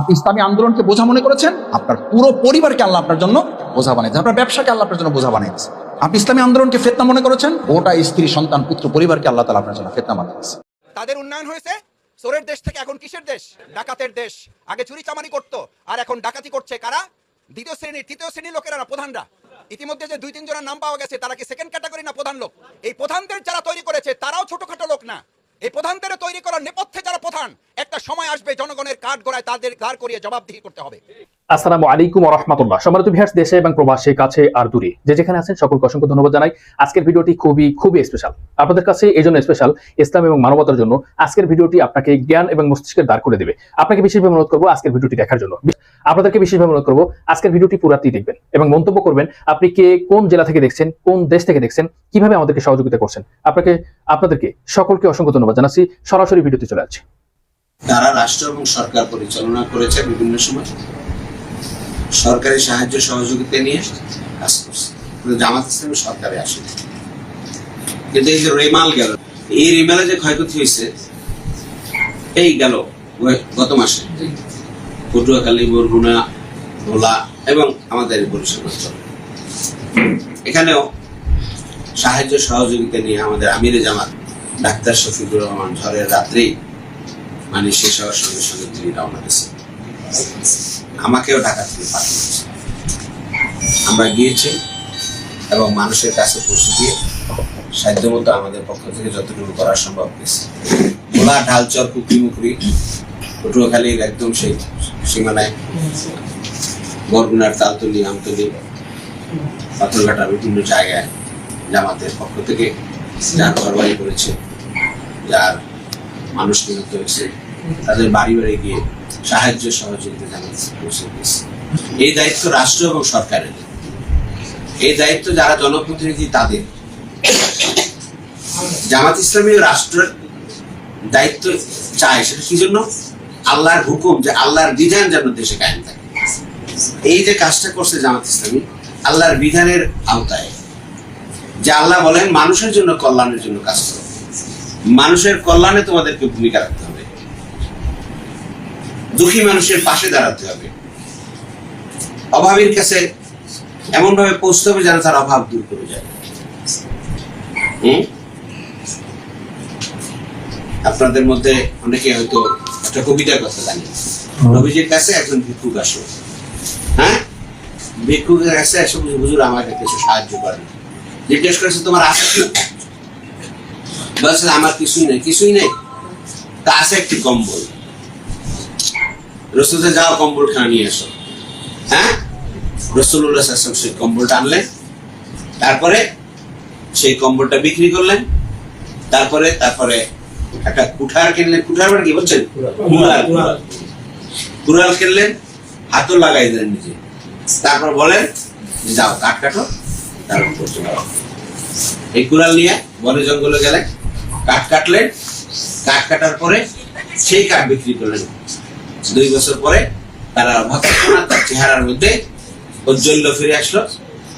আপনি ইসলামী আন্দোলনকে বোঝা মনে করেছেন? আপনার পুরো পরিবারকে আল্লাহ আপনার জন্য বোঝা বানিয়েছে। আপনার ব্যবসাকে আল্লাহ আপনার জন্য বোঝা বানিয়েছে। আপনি ইসলামী আন্দোলনকে ফেতনা মনে করেছেন? ওটা স্ত্রী, সন্তান, পুত্র, পরিবারকে আল্লাহ তালা আপনার জন্য ফেতনা বানিয়েছে। তাদের উন্নয়ন হয়েছে চোরের দেশ থেকে এখন কিসের দেশ? ডাকাতের দেশ। আগে চুরি চামারি করতো, আর এখন ডাকাতি করছে কারা? দ্বিতীয় শ্রেণির তৃতীয় শ্রেণির লোকেরা প্রধানরা। ইতিমধ্যে যে দুই তিন জনের নাম পাওয়া গেছে, তারা কি সেকেন্ড ক্যাটাগরি না প্রধান লোক? এই প্রধানদের যারা তৈরি করেছে, তারাও ছোটখাটো লোক না। এই প্রধানদের তৈরি করার নেপথ্যে যারা প্রধান, একটা সময় আসবে জনগণের কাঠ গড়ায় তাদের দাঁড় করিয়ে জবাবদিহি করতে হবে। আসসালামু আলাইকুম রহমতুল্লাহ। সম্মানিত ভিউয়ার্স, দেশে এবং প্রবাসে কাছে আর দূরে, যে যেখানে আছেন সকলকে অসংখ্য ধন্যবাদ জানাই। আজকের ভিডিওটি খুবই খুবই স্পেশাল আপনাদের কাছে এই জন্য স্পেশাল ইসলাম এবং মানবতার জন্য আজকের ভিডিওটি আপনাকে জ্ঞান এবং মস্তিষ্কের দাঁড় করে দেবে। আপনাকে বিশেষভাবে অনুরোধ করব আজকের ভিডিওটি দেখার জন্য। আপনাদেরকে বিশেষভাবে অনুরোধ করব আজকের ভিডিওটি পুরাটি দেখবেন এবং মন্তব্য করবেন, আপনি কে, কোন জেলা থেকে দেখছেন, কোন দেশ থেকে দেখছেন, কীভাবে আমাদেরকে সহযোগিতা করছেন, আপনাকে, আপনাদেরকে সকলকে অসংখ্য ধন্যবাদ জানাচ্ছি। সরাসরি ভিডিওতে চলে যাচ্ছে। তারা রাষ্ট্র এবং সরকার পরিচালনা করেছে বিভিন্ন সময়। সরকারি সাহায্য সহযোগিতা নিয়ে কাজ করছে। কিন্তু জামাত ইসলামের সরকারে আসে কিন্তু এই যে রেমাল গেল, এই রেমালে যে ক্ষয়ক্ষতি হয়েছে, এই গেল গত মাসে। পটুয়াখালী, বরগুনা, ভোলা এবং আমাদের বরিশাল অঞ্চল। এখানেও সাহায্য সহযোগিতা নিয়ে আমাদের আমিরে জামাত, ডাক্তার শফিকুর রহমান ঝড়ের রাত্রেই মানে শেষ হওয়ার সঙ্গে সঙ্গে তিনি রওনা দিয়েছেন। আমাকেও ঢাকা থেকে পাঠিয়েছে। আমরা গিয়েছি এবং মানুষের কাছে পৌঁছে দিয়ে সাধ্যমতো আমাদের পক্ষ থেকে যতটুকু করা সম্ভব হয়েছে। ভোলা, ঢালচর কুকরি মুকরি পটুয়াখালীর একদম সেই সীমানায়। বরগুনার তালতলি, আমতলি, পাথরঘাটা বিভিন্ন জায়গায় জামাতের পক্ষ থেকে যার ঘরবাড়ি করেছে, যার মানুষ নিহত হয়েছে। তাদের বাড়ি বাড়ি গিয়ে সাহায্য সহযোগিতা জানাতে পৌঁছে দিয়েছে এই দায়িত্ব রাষ্ট্র এবং সরকারের। এই দায়িত্ব যারা জনপ্রতিনিধি, তাদের। জামাত ইসলামী রাষ্ট্রের দায়িত্ব চায়, সেটা কি জন্য? আল্লাহর হুকুম যে আল্লাহর বিধান যেন দেশে কায়েম থাকে। এই যে কাজটা করছে জামাত ইসলামী, আল্লাহর বিধানের আওতায়। যে আল্লাহ বলেন, মানুষের জন্য কল্যাণের জন্য কাজ করো। মানুষের কল্যাণে তোমাদেরকে ভূমিকা রাখতে হবে। দুঃখী মানুষের পাশে দাঁড়াতে হবে। অভাবের কাছে এমন ভাবে পৌঁছতে হবে যেন তার অভাব দূর করে যায়। আপনাদের মধ্যে অনেকে হয়তো একটা কবিতার কথা জানি নবীজির কাছে একজন ভিক্ষুক আসলো হ্যাঁ? ভিক্ষুকের কাছে এসে বলছে, হুজুর আমাকে কিছু সাহায্য করেন। জিজ্ঞেস করেছে তোমার আছে কি? বলছে আমার কিছুই নেই কিছুই নেই। তা আছে একটি কম্বল। রসুলতে যাও, কম্বল খানা নিয়ে এসো হ্যাঁ? রসুল্লাহ সাল্লাম সেই কম্বলটা আনলেন। তারপরে সেই কম্বলটা বিক্রি করলেন। তারপরে তারপরে একটা কুঠার কিনলেন। কুঠার মানে কি বলছেন? কুড়াল। কিনলেন, হাতও লাগাই দিলেন নিজে। তারপর বলেন, যাও, কাঠ কাটো তারপর এই কুড়াল নিয়ে বনে জঙ্গলে গেলেন, কাঠ কাটলেন। কাঠ কাটার পরে সেই কাঠ বিক্রি করলেন। দুই বছর পরে তারা অভাব তার চেহারার মধ্যে ঔজ্জ্বল্য ফিরে আসলো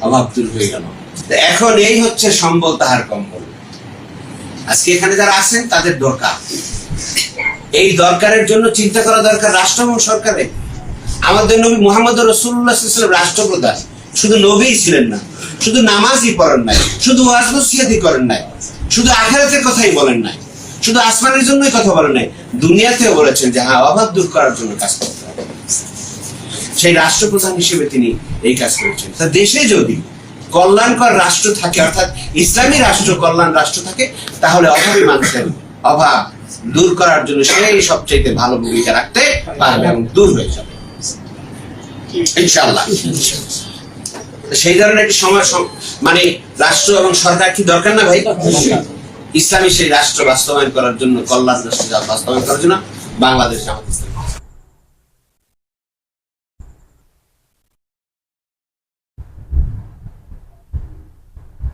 অভাব দূর হয়ে গেল। এখন এই হচ্ছে সম্বল তাহার কম্বল। আজকে এখানে যারা আছেন, তাদের দরকার। এই দরকারের জন্য চিন্তা করা দরকার রাষ্ট্র এবং সরকারের আমাদের নবী মোহাম্মদ রসুল্লাহ রাষ্ট্রপ্রধান। শুধু নবীই ছিলেন না, শুধু নামাজই পড়েন নাই, শুধু ওয়াজ নসিহতই করেন নাই, শুধু আখেরাতের কথাই বলেন নাই। শুধু আসমানের জন্যই কথা বলেন নাই, দুনিয়াতেও বলেছেন যে হ্যাঁ অভাব দূর করার জন্য কাজ করতে হবে। সেই রাষ্ট্রপ্রধান হিসেবে তিনি এই কাজ করেছেন। তা দেশে যদি কল্যাণকর রাষ্ট্র থাকে, অর্থাৎ ইসলামী রাষ্ট্র কল্যাণ রাষ্ট্র থাকে, তাহলে অভাবী মানুষের অভাব দূর করার জন্য সেই সবচেয়ে ভালো ভূমিকা রাখতে পারবে এবং দূর হয়ে যাবে। ইনশাআল্লাহ। তো সেই ধরনের একটি সময় মানে রাষ্ট্র এবং সরকার কি দরকার না ভাই? ইসলামী সেই রাষ্ট্র বাস্তবায়ন করার জন্য কল্যাণ রাষ্ট্র বাস্তবায়ন করার জন্য বাংলাদেশ ইসলাম।